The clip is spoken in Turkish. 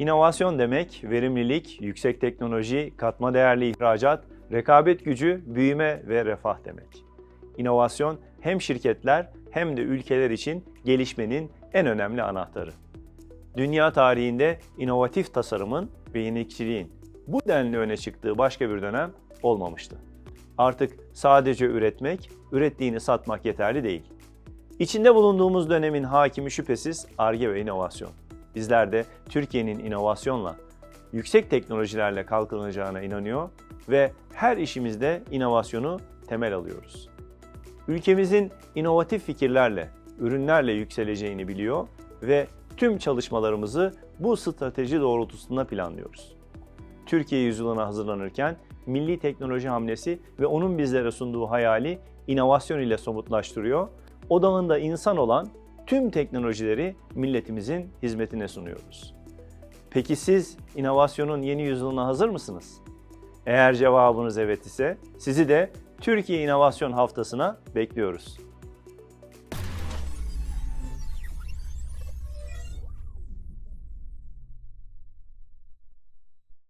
İnovasyon demek verimlilik, yüksek teknoloji, katma değerli ihracat, rekabet gücü, büyüme ve refah demek. İnovasyon hem şirketler hem de ülkeler için gelişmenin en önemli anahtarı. Dünya tarihinde inovatif tasarımın ve yenilikçiliğin bu denli öne çıktığı başka bir dönem olmamıştı. Artık sadece üretmek, ürettiğini satmak yeterli değil. İçinde bulunduğumuz dönemin hakimi şüphesiz ARGE ve inovasyon. Bizler de Türkiye'nin inovasyonla, yüksek teknolojilerle kalkınacağına inanıyor ve her işimizde inovasyonu temel alıyoruz. Ülkemizin inovatif fikirlerle, ürünlerle yükseleceğini biliyor ve tüm çalışmalarımızı bu strateji doğrultusunda planlıyoruz. Türkiye yüzyılına hazırlanırken milli teknoloji hamlesi ve onun bizlere sunduğu hayali inovasyon ile somutlaştırıyor. Odağında insan olan tüm teknolojileri milletimizin hizmetine sunuyoruz. Peki siz inovasyonun yeni yüzyılına hazır mısınız? Eğer cevabınız evet ise sizi de Türkiye İnovasyon Haftası'na bekliyoruz.